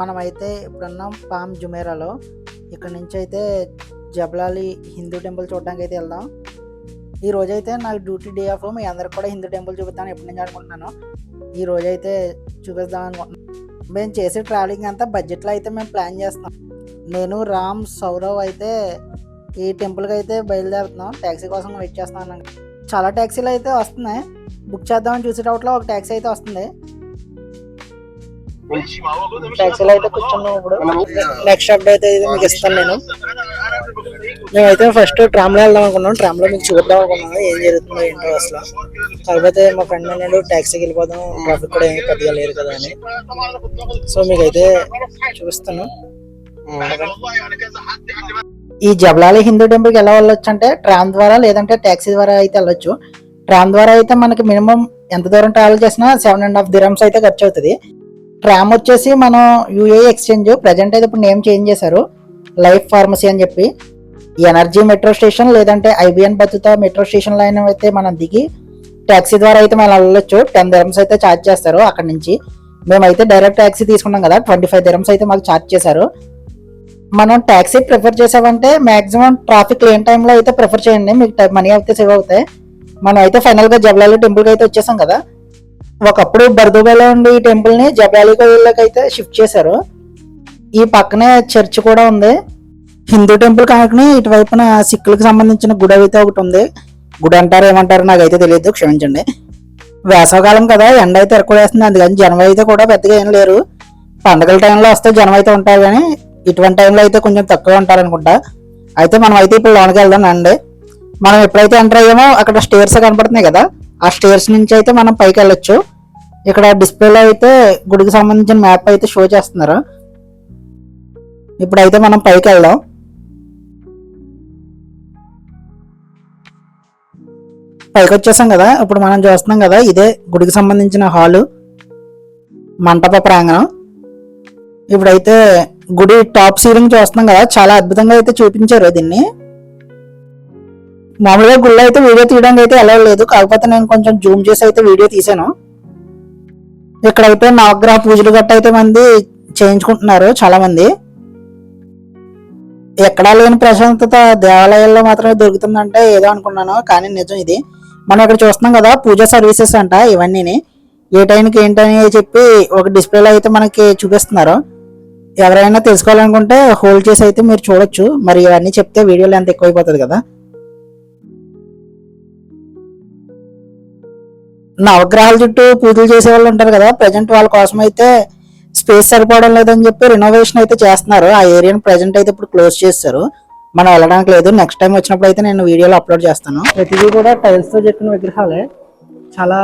మనమైతే ఇప్పుడున్నాం పామ్ జుమేరాలో ఇక్కడ నుంచి అయితే జబలాలి హిందూ టెంపుల్ చూడడానికి అయితే వెళ్దాం. ఈ రోజైతే నాకు డ్యూటీ డే ఆఫ్ మీ అందరికి కూడా హిందూ టెంపుల్ చూపుతాను ఎప్పటి నుంచి అనుకుంటున్నాను. ఈ రోజైతే చూపిద్దాం అనుకుంటున్నాను. మేము చేసే ట్రావెలింగ్ అంతా బడ్జెట్లో అయితే మేము ప్లాన్ చేస్తాం నేను రామ్ సౌరవ్ అయితే ఈ టెంపుల్కి అయితే బయలుదేరుతున్నాం. ట్యాక్సీ కోసం వెయిట్ చేస్తున్నాను. చాలా ట్యాక్సీలు అయితే వస్తున్నాయి. బుక్ చేద్దామని చూసేటప్పుడు ఒక ట్యాక్సీ అయితే వస్తుంది. ట్యాక్సీలో అయితే కూర్చున్నాం ఇప్పుడు. నెక్స్ట్ అప్డేట్ అయితే ఇది మీకు ఇస్తాను నేను. మేమైతే ఫస్ట్ ట్రామ్లో వెళ్దాం అనుకున్నాం. ట్రామ్లో మీకు చూద్దాం అనుకున్నాం. ఏం జరుగుతుందో ఏంటో అసలు. కాకపోతే మా ఫ్రెండ్ అన్నాడు ట్యాక్సీకి వెళ్ళిపోదాం. ట్రాఫిక్ కూడా ఏం పెద్దగా లేదు కదా అని. సో మీకైతే చూపిస్తాను. ఈ జబలాలి హిందూ టెంపుల్కి ఎలా వెళ్ళొచ్చు అంటే ట్రామ్ ద్వారా లేదంటే ట్యాక్సీ ద్వారా అయితే వెళ్ళొచ్చు. ట్రామ్ ద్వారా అయితే మనకి మినిమం ఎంత దూరం ట్రావెల్ చేసినా సెవెన్ అండ్ హాఫ్ దిరమ్స్ అయితే ఖర్చు అవుతుంది ట్రామ్ వచ్చేసి మనం యూఏ ఎక్స్చేంజ్ ప్రజెంట్ అయితే ఇప్పుడు నేమ్ చేంజ్ చేశారు. లైఫ్ ఫార్మసీ అని చెప్పి. ఎనర్జీ మెట్రో స్టేషన్ లేదంటే Ibn Battuta metro station line అయితే మనం దిగి ట్యాక్సీ ద్వారా అయితే మనం వెళ్ళొచ్చు. టెన్ దిరమ్స్ అయితే ఛార్జ్ చేస్తారు అక్కడ నుంచి. మేమైతే డైరెక్ట్ ట్యాక్సీ తీసుకున్నాం కదా ట్వంటీ ఫైవ్ దిరమ్స్ అయితే మాకు ఛార్జ్ చేశారు. మనం ట్యాక్సీ ప్రిఫర్ చేసామంటే మాక్సిమం ట్రాఫిక్ లేని టైంలో అయితే ప్రిఫర్ చేయండి. మీకు మనీ అయితే సేవ్ అవుతాయి. మనం అయితే ఫైనల్గా గా టెంపుల్కి టెంపుల్ అయితే వచ్చేసాం కదా. ఒకప్పుడు బర్దుబాలో ఉండే ఈ టెంపుల్ని జబలాలి కోయిల్లోకి అయితే షిఫ్ట్ చేశారు. ఈ పక్కనే చర్చ్ కూడా ఉంది. హిందూ టెంపుల్ కాకని ఇటువైపున సిక్కులకు సంబంధించిన గుడి అయితే ఒకటి ఉంది. గుడి అంటారు ఏమంటారు నాకైతే తెలియదు క్షమించండి. వేసవకాలం కదా ఎండ అయితే ఎరకొడేస్తుంది. అందుకని జనం అయితే కూడా పెద్దగా ఏం లేరు. పండగల టైంలో వస్తే జనం అయితే ఉంటారు కానీ ఇటువంటి టైంలో అయితే కొంచెం తక్కువ ఉంటారు అనుకుంటా అయితే మనం అయితే ఇప్పుడు లోనకి వెళ్దాం అండి మనం ఎప్పుడైతే ఎంటర్ అయ్యామో అక్కడ స్టేర్స్ కనపడుతున్నాయి కదా? ఆ స్టేర్స్ నుంచి అయితే మనం పైకి వెళ్ళొచ్చు. ఇక్కడ డిస్ప్లేలో అయితే గుడికి సంబంధించిన మ్యాప్ అయితే షో చేస్తున్నారు. ఇప్పుడైతే మనం పైకి వెళ్దాం. పైకి వచ్చేసాం కదా? ఇప్పుడు మనం చూస్తున్నాం కదా ఇదే గుడికి సంబంధించిన హాలు మంటప ప్రాంగణం. ఇప్పుడైతే గుడి టాప్ సీలింగ్ చూస్తున్నాం కదా చాలా అద్భుతంగా అయితే చూపించారు దీన్ని. మామూలుగా గుళ్ళు అయితే వీడియో తీయడానికి అయితే ఎలా లేదు. కాకపోతే నేను కొంచెం జూమ్ చేసి అయితే వీడియో తీసాను. ఇక్కడైతే నవగ్రహ పూజలు గట్ట అయితే మంది చేయించుకుంటున్నారు చాలా మంది ఎక్కడా లేని ప్రశాంతత దేవాలయాల్లో మాత్రమే దొరుకుతుందంటే ఏదో అనుకున్నాను కానీ నిజం ఇది. మనం ఇక్కడ చూస్తున్నాం కదా పూజ సర్వీసెస్ అంట ఇవన్నీ ఏ టైంకి ఏంటని చెప్పి ఒక డిస్ప్లేలో అయితే మనకి చూపిస్తున్నారు. ఎవరైనా తెలుసుకోవాలనుకుంటే హోల్డ్ చేసి అయితే మీరు చూడొచ్చు. మరి ఇవన్నీ చెప్తే వీడియోలు ఎంత ఎక్కువైపోతుంది కదా. నవగ్రహాల చుట్టూ పూజలు చేసే వాళ్ళు ఉంటారు కదా ప్రజెంట్ వాళ్ళ కోసం అయితే స్పేస్ సరిపోవడం లేదని చెప్పి రినోవేషన్ అయితే చేస్తున్నారు. ఆ ఏరియాని ప్రజెంట్ అయితే ఇప్పుడు క్లోజ్ చేస్తారు. మనం వెళ్ళడానికి లేదు. నెక్స్ట్ టైం వచ్చినప్పుడు అయితే నేను వీడియోలో అప్లోడ్ చేస్తాను. ప్రతిదీ కూడా టైల్స్తో చెక్కిన విగ్రహాలే. చాలా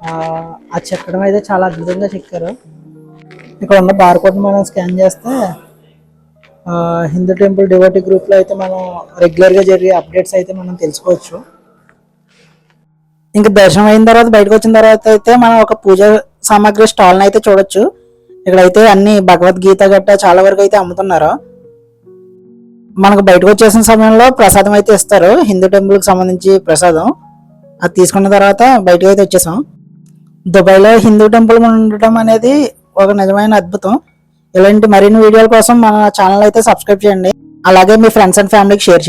ఆ, చెక్కడం అయితే చాలా అద్భుతంగా చెక్కారు. ఇక్కడ ఉన్న బార్ మనం స్కాన్ చేస్తే హిందూ టెంపుల్ డివోటీ గ్రూప్లో అయితే మనం రెగ్యులర్గా జరిగే అప్డేట్స్ అయితే మనం తెలుసుకోవచ్చు. ఇంకా దర్శనం అయిన తర్వాత బయటకు వచ్చిన తర్వాత అయితే మనం ఒక పూజ సామాగ్రి స్టాల్ అయితే చూడొచ్చు. ఇక్కడైతే అన్ని భగవద్గీత గట్ట చాలా వరకు అయితే అమ్ముతున్నారు. మనకు బయటకు వచ్చేసిన సమయంలో ప్రసాదం అయితే ఇస్తారు. హిందూ టెంపుల్కి సంబంధించి ప్రసాదం. అది తీసుకున్న తర్వాత బయటకు అయితే వచ్చేసాం. దుబాయ్లో హిందూ టెంపుల్ ఉండటం అనేది ఒక నిజమైన అద్భుతం. ఇలాంటి మరిన్ని వీడియోల కోసం మన ఛానల్ అయితే సబ్స్క్రైబ్ చేయండి. అలాగే మీ ఫ్రెండ్స్ అండ్ ఫ్యామిలీకి షేర్ చేయండి.